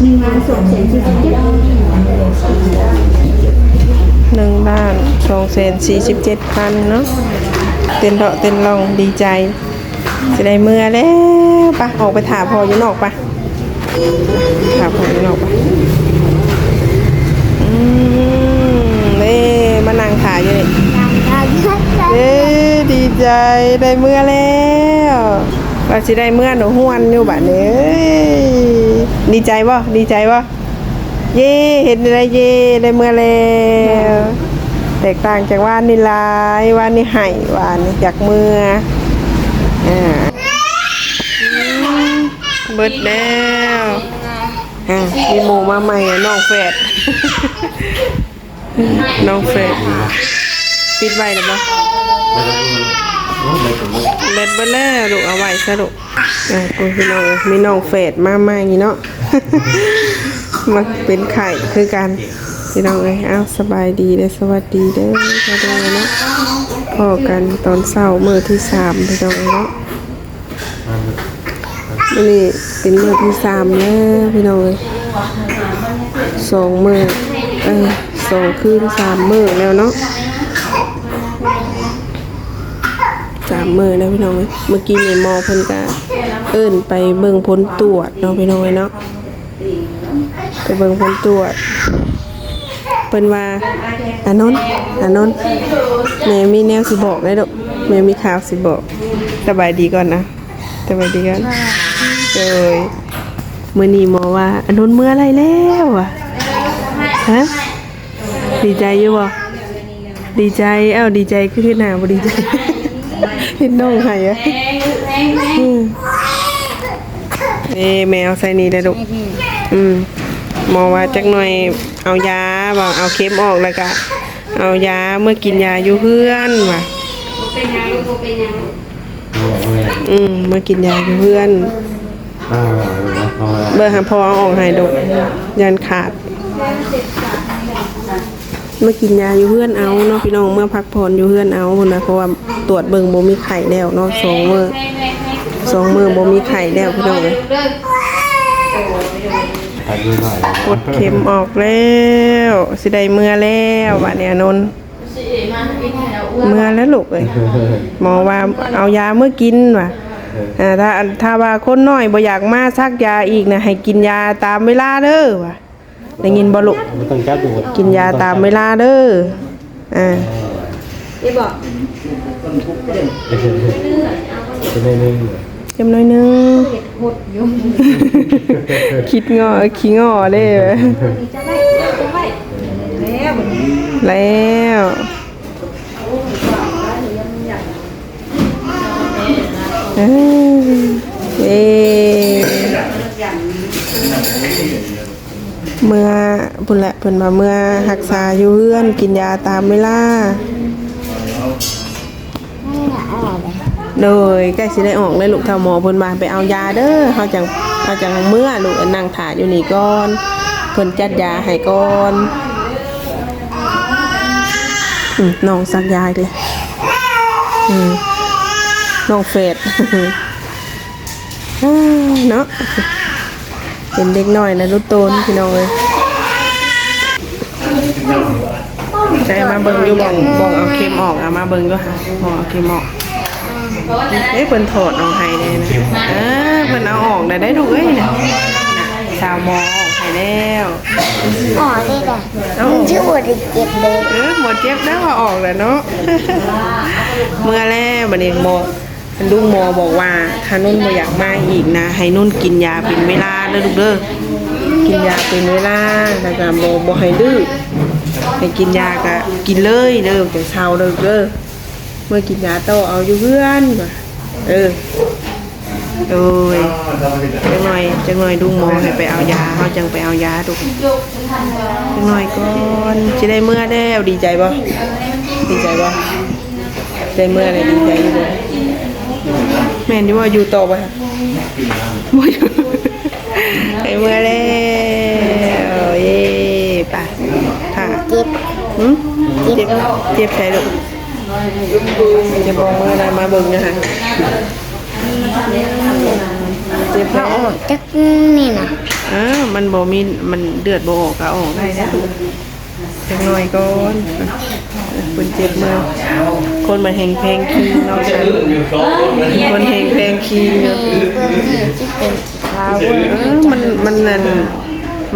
หนึ่งล้านสองแสนสี่สิบเจ็ดหนึ่งล้านสองแสนสี่สิบเจ็ดพันเนาะเต้นเดาะเต้นลองดีใจจะได้เมื่อแล้วปะออกไปถาพออยู่นอกปะถาพออยู่นอกปะอืมเน่มานั่งถ่ายอยู่นี่เอ้ดีใจได้เมื่อแล้ว เราจะได้เมื่อหนูห้วนอยู่บ้านนี้เอ้ดีใจบ่ดีใจบ่เย่เห็นอะไรเย่ได้เมื่อแล้วแตกต่างจากว่านนี่ลายว่านนี่ไห่ว่านี่จากเมื่ออ่าเบิดแล้วอ่ามีหมูมาใหม่อะน้องแฝดน้องแฝดปิดไว้หรือเปล่า เล็ดเบิดแล้วลูกเอาไว้ซะลูกอ่าคุณพี่น้องมีน้องแฝดมาใหม่เนาะมาเป็นไข่คือกันพี่น้องเอ้ยอ้าวสบายดีเด้อสวัสดีเด้อมาดูเนาะพอกันตอนเช้ามื้อที่สามพี่น้องเอ้ยเนาะมื้อนี้เป็นมื้อที่สามแล้วพี่น้องเอ้ยสองมื้อเอ้ยสองคืนสามมื้อแล้วเนาะสามมือแล้วพี่น้องเอ้ยเมื่อกี้ในมอเพิ่นก็เอิ้นไปเบิ่งผลตรวจเนาะพี่น้องเอ้ยเนาะไปเบิ่งผลตรวจเพิ่นว่าอานนท์อานนท์แม่มีแนวสิบอกได้ดอกแม่มีข่าวสิบอกสบายดีก่อนนะสบายดีก่อนเอ้ยมื้อนี้หมอว่าอานนท์เมื่อไรแล้วอะฮะดีใจอยู่บ่ดีใจเอ้าดีใจคือหน้าบ่ดีใจ เห็นน้องให้อะอืมเอ้แมวใส่นี่ได้ลูกอืมหมอว่าจักหน่อยเอายาบอกเอาเข็มออกแล้วก็เอายาเมื่อกินยาอยู่เพื่อนว่ะอืมเมื่อกินยาอยู่เพื่อนอ่าเอาละเบอร์หาพอเอาออกให้ดกยันขาดเมื่อกินยาอยู่เพื่อนเอาเนาะพี่น้องเมื่อพักผ่อนอยู่เพื่อนเอานะเพราะว่าตรวจเบิ่งบ่มีไข้แล้วเนาะสองมื้อสองมื้อบ่มีไข้แล้วพี่น้องเอ้ยกดเข็มออกแล้วสิได้เมื่อแล้วบัดเนี้ยนนท์เมื่อแล้วลูกเอ้ยหมอว่าเอายาเมื่อกินว่ะถ้าถ้าว่าคนน้อยบ่อยากมาซักยาอีกนะให้กินยาตามเวลาเด้อว่ะ ได้ยินบ่ลูกไม่ต้องจับดูกินยาตามเวลาเด้ออ่าจะได้นึงจำหน่อยหนึงคิดงอขี้งอเด้อแล้วเอ้ย เมื่อพุ่นแหละเพิ่นว่าเมื่อรักษาอยู่เฮือนกินยาตามเวลาโดยใกล้สิได้ออกเลยลูกเท่าหมอเพิ่นมาไปเอายาเด้อเฮาจังเฮาจังเมื่อลูกนั่งถ่าอยู่นี่ก่อนเพิ่นจัดยาให้ก่อนน้องซักยาอีกเลยน้องเฟดเนาะ เป็นเด็กน้อยนะลูกโตนพี่น้องเอ้ยใจมาเบิ่งอยู่บ่องบ่องเอาเข็มออกเอามาเบิ่งอยู่ค่ะบ่องเอาเข็มออกเอ้ยเพิ่นถอดออกให้ได้นะเออเพิ่นเอาออกได้ได้ดูกเอ้ยน่ะสาวหมอออกให้แล้วอ๋อนี่แหละเอามันชื่อว่าเด็กเก็บเลยเออหมดเจ็บแล้วว่าออกแล้วเนาะเมื่อแล้วบัดนี้หมอ ลุงหมอบอกว่าถ้านุ่นบ่อยากมาอีกนะ ให้นุ่นกินยาเป็นเวลาเด้อลูกเด้อกินยาเป็นเวลาแล้วก็บ่บ่ให้ดื้อให้กินยาก็กินเลยเด้อแต่เช้าเด้อเด้อเมื่อกินยาโตเอาอยู่เพื่อนเออโอ้ยจังหน่อยจังหน่อยดูหมอให้ไปเอายาเขาจังไปเอายาดูจังหน่อยก่อนจะได้เมื่อแล้วดีใจบ่ดีใจบ่ได้เมื่อเลยดีใจอยู่บ่ ม่นอยู่ว่าอยู่ต่อบ่คะบ่อยู่ได้เมื่อแล้วเย้ไป่ะค่ะเก็บหึเจ็บเจ็บใส่ลูกเจ็บบองมืออะไรมาเบิ่งนะคะเจ็บมาแล้อวอกจากนี่นะเออมันบ่มีมันเดือดบ่ออกก็ออกได้นะจักหน่อยก่อนคนเจ็บมือ คนมันแหงแพงขี้เนาะจ้ะคนแหงแพงขี้เนาะเออมันมันนั่น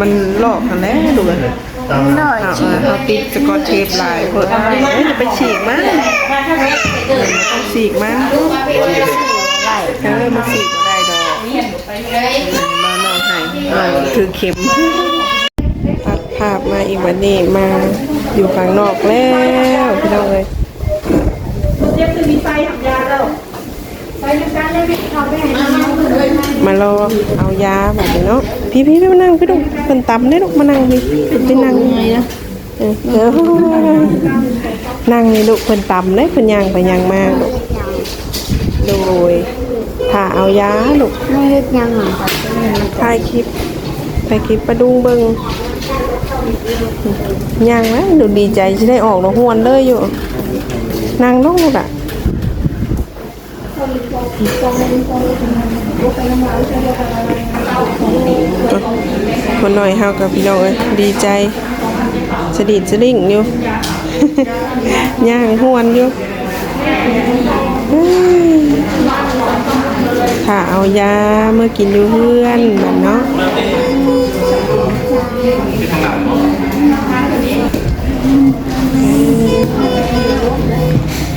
มันลอกกันแล้วดูกันหน่อยเอาติดสกอตเทปลายเพิ่นเอ้ยจะไปฉีกมาต้งฉีกมาไหลเออมันฉีกได้ดอกมานองให้น้องถือเข็มตัดภาพมาอีกวันนี้มาอยู่ข้างนอกแล้วพี่น้องเอ้ยมารอเอายาแบบนี้เนาะพี่พี่พี่มานั่งพี่ดูเพิ่นตำได้ลูกมานั่งพี่เพิ่นไปนั่งเออเออนั่งนี่ลูกเพิ่นตำได้เพิ่นย่างไปย่างมากลูกโดยถ้าเอายาลูกไม่เฮ็ดยังอะถ่ายคลิปถ่ายคลิปประดุงเบิงย่างนะดูดีใจที่ได้ออกเนาะหวนเลยอยู่ นั่งลงลูกอะคนหน่อยเฮากับพี่น้องเอ้ยดีใจสะดิดสะลิ่งอยู่ย่างหวนอยู่เอ้ยถ้าเอายาเมื่อกินอยู่เพื่อนแบบเนาะ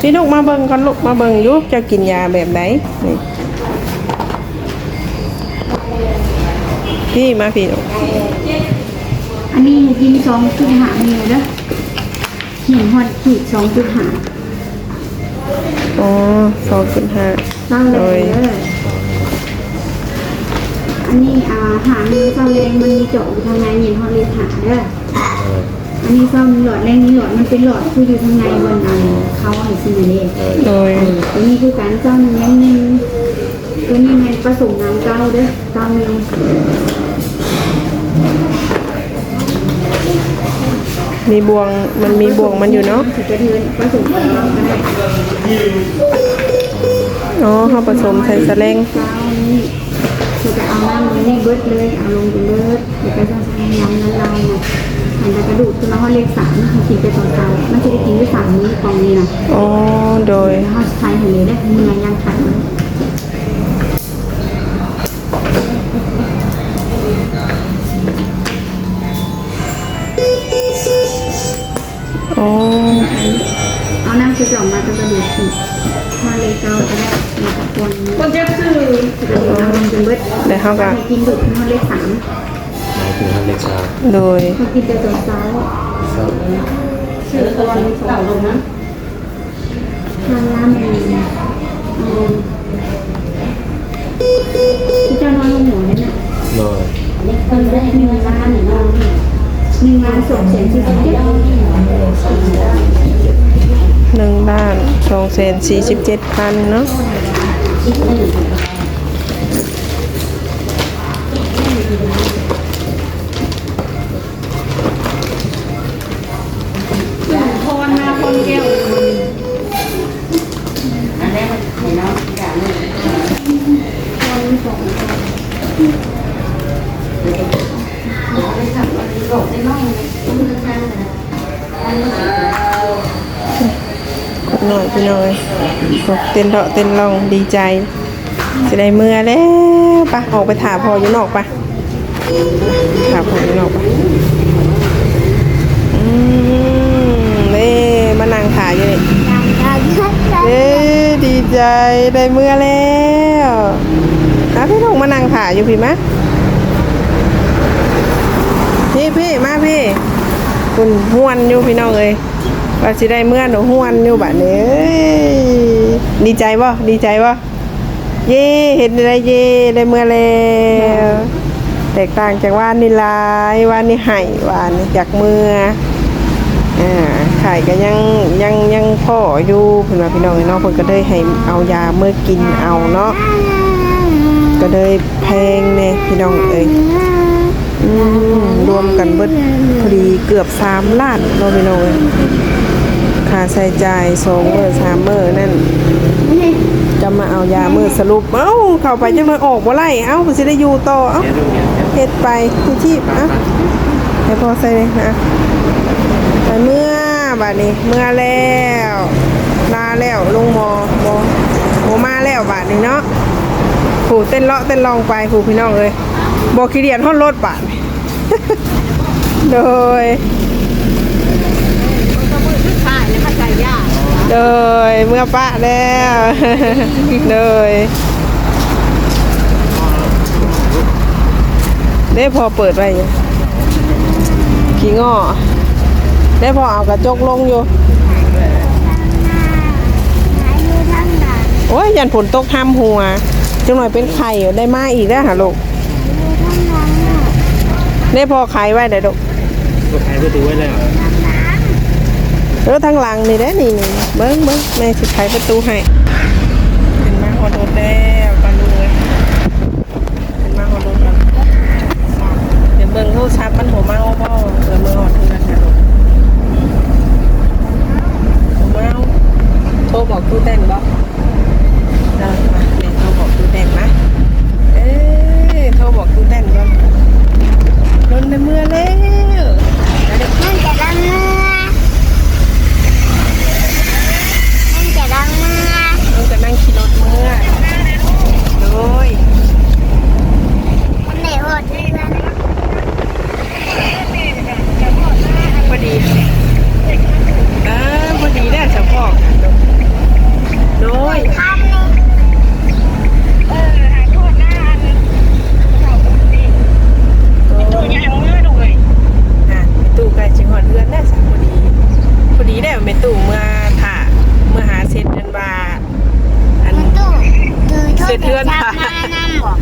พี่ลูกมาเบิ่งก่อนลูกมาเบิ่งอยู่จะกินยาแบบไหนนี่พี่มาพี่ลูกอันนี้กินสองจุดหาเมลเด้อหินฮอดขีดสองจุดหาอ๋อสองจุดห้าเศร้าแรงเด้ออันนี้อ่าหาเมลเศร้าแรงมันมีเจาะอยู่ทางในหินฮอดเลยหาเด้อ อันนี้เศร้ามีหลอดแรงนี้หลอดมันเป็นหลอดคืออยู่ทางในบนอันเขาไอ้สิ่งนี้โดยตัวนี้คือการเศร้าหนึ่งยังหนึ่งตัวนี้มันผสมน้ำเก้าเด้อเก้าเมลมีบวงมันมีบวงมันอยู่เนาะถือจะเทินผสมกับเราก็ได้อ๋อเขาผสมใส่สะเลงเก้านี่คือจะเอาน้ำมันนี่เบิดเลยเอาลงไปเบิดเดี๋ยวไปจะใช้น้ำละลายนะ มันจะกระดูกคือมาห้อเลขสามมันกินไปตอนเช้ามันจะได้กินด้วยสามนี้กองนี้นะอ๋อโดยแล้วเขาใช้หัวเลยได้เมื่อย่างขันอ๋อเอาน้ำจะจ่อมาจะกระดูกสิห้อเลขเก้าจะได้มีตะกวนคนเจ็บคือจะกระดูกน้ำมันจะเบิดเดี๋ยวเขาก็ให้กินดุห้อเลขสามหมาย ถึงทำเด็กชาโดยกินแต่ตอนเช้าเศร้าชื่อตัวนี้เก่าลงนะทานน้ำเองเอาลงที่เจ้านอนลงหัวเนี่ยนะโดยคนได้หนึ่งล้านหนึ่งล้านหนึ่งล้านสองแสนสี่สิบเจ็ดหนึ่งล้านสองแสนสี่สิบเจ็ดพันเนาะ หน่อยพี่น้อยบอกเต้นเถาะเต้นลองดีใจจะได้เมื่อแล้วปะออกไปถามพออยู่นอกปะถามพออยู่นอกปะอืมเน่มานั่งถ่ายอยู่นี่เย้ดีใจได้เมื่อแล้วนะพี่ลูกมานั่งถ่ายอยู่พี่มะพี่พี่มาพี่คุณหวนอยู่พี่น้องเอ้ย ว่าสิได้เมื่อหนูห้วนอยู่บัดนี้เอ้ยดีใจบ่ดีใจบ่เย่เห็นอะไรเย่ได้เมื่อแล้วแตกต่างจากว่านนี่ลายว่านนี่ไห่ว่านจากเมื่ออ่าขายก็ยังยังยังพ่ออยู่เพิ่นว่าพี่น้องเนาะเพิ่นก็เลยให้เอายาเมื่อกินเอาเนาะก็เลยแพงแน่พี่น้องเอ้ยรวมกันเบิดพอดีเกือบ3ล้านเนาะพี่น้องเอ้ย ค่าใช้จ่าย2มื้อ3มื้อนั่น จะมาเอายามื้อสรุป เอ้า เข้าไปจังเลยออกบ่ไล่เอ้าเพิ่นสิได้อยู่ต่อ เอ้าเฮ็ดไปที่ที่อะให้พอใส่เลยนะไปเมื่อบัดนี้เมื่อแล้วลาแล้วลงหมอหมอหมอมาแล้วบัดนี้เนาะผูเต้นเลาะเต้นลองไปผูพี่น้องเอ้ยบอกขี้เดียนห้องรถบัดนี้โดย ใช่แล้วก็ใจยาก โดยเมื่อปะแล้วโดยได้พอเปิดไว้อยู่ขี้งอได้พอเอากระจกลงอยู่โอ้ยยันผลตกห้ามหัวจังหน่อยเป็นไข่ได้มาอีกแล้วหาลูกได้พอไข่ไว้ได้ลูกก็ใครประตูไว้แล้ว เออทางหลังนี่ได้นี่นี่เบิ้งเบิ้งแม่สิไขประตูให้เป็นมาฮอดรถแล้วตอนนี้เลยเป็นมาฮอดรถแล้วเดี๋ยวเบิ้งโทรศัพท์มันหัวเมาบ่เดี๋ยวมือหอดเพื่อนค่ะหัวเมาโทรบอกตู้เต้นบ่เออมาเดี๋ยวโทรบอกตู้เต้นนะเอ้ยโทรบอกตู้เต้นก่อนรถในเมื่อแล้วเอาเด็ก มันจะดังเมื่อมันจะดังเมื่อ ต้องจะนั่งขี่รถเมื่อโดย มันได้หดเพื่อน พอดีอ่าพอดีได้เฉพาะโดย ทำนี่ ตู้ยังเมื่อด้วยอะตู้ไก่จิงหอดเพื่อนได้สักพอดี พอดีได้เป็นตู้เมื่อถ่าเมื่อหาเสร็จเดินบาอัน มันตู้ถือโทร เสร็จเพื่อน ศัพท์มานั่งบอก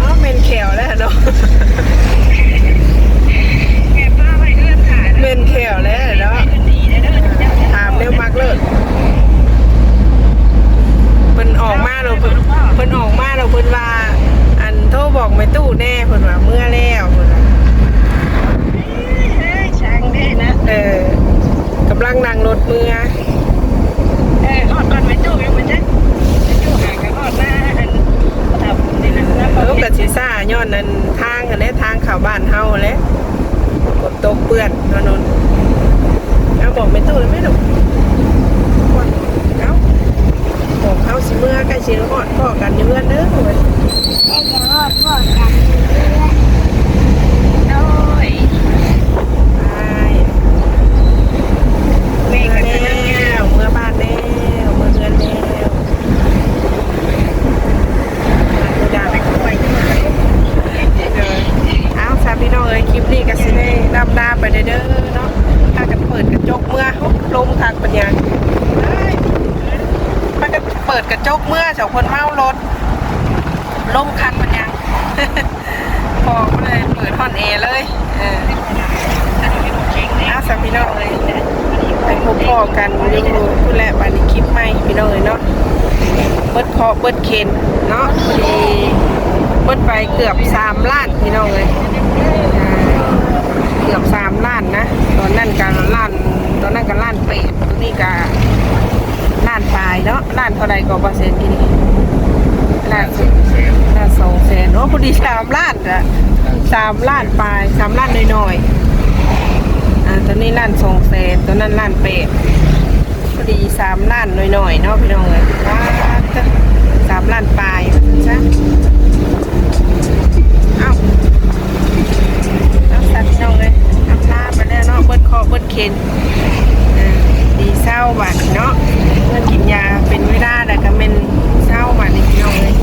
อ๋อเป็นแขวแล้วเนาะเป็นแขวแล้วเนาะถามเร็วมากเลย เพิ่นออกมาเราเพิ่นเพิ่นออกมาเราเพิ่นว่า อันโทรบอกไม่ตู้แน่เพิ่นว่าเมื่อแล้วเพิ่นว่าเออกำลังนั่งรถเมื่อเออกับสิซ่าย้อ นนั้นทางอันนี้ทางเข้าบ้านเฮาแหละกดตกเปื้อนถนนเอาบอกไม่ตู้เลยไหมลูกเอาบอกเขาสิเมื่อใกล้สิฮอดพ่อกันอยู่เพื่อนเด้อเว้ยได้จะหดพวกกันเพื่อนไปเมื่อแล้วเมื่อบ้านแล้วเมื่อเดือนแล้วดังเอาสามพี่น้องเอ้ยคลิปนี้ก็สิได้รับดาไปเด้อเด้อเนาะถ้ากันเปิดกระจกเมื่อลมทางปัญญาถ้ากันเปิดก ระจกเมื่อสองคนเมารถลมคันปัญญาพอก็เลยเปิดฮอนแอเลยเอออาสามพี่น้องเอ้ยไปพบพ่อกันอยู่คุณแหละบานิคลิปใหม่พี่น้องเอ้ยเนาะเบิดเคาะเบิดเคนเนาะพอดีเบิดไปเกือบสามล้านพี่น้องเลยเกือบสามล้านนะ ตอนนั้นการล้าน ตอนนั้นก็ล้านเป็ดตอนนี้ก็ล้านปลายเนาะล้านเท่าไรก็เปอร์เซ็นต์ที่นี่ล้านล้านสองแสนโอ้พอดีสามล้านอะสามล้านปลายสามล้านน้อยๆอ่าตอนนี้ล้านสองแสนตอนนั้นล้านเป็ดพอดีสามล้านหน่อยๆเนาะพี่น้องเลยว้าจ้ะสามล้านปลายจ้ะเอ้าเอาสัตว์พี่น้องเลยเอาลาไปแล้วเนาะเบิดคอเบิดเคนอ่าดีเศร้าบัดเนาะ เมื่อกินยาเป็นเวลาแต่ก็เป็นเศร้ามาในี่พี่น้องเลย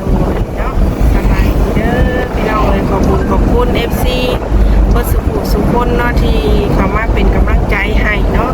โอ้ยเนาะสบายดีเด้อพี่น้องเลยขอบคุณขอบคุณ FC เบอร์สุขุสุขคนเนาะที่เข้ามาเป็นกำลังใจให้เนาะ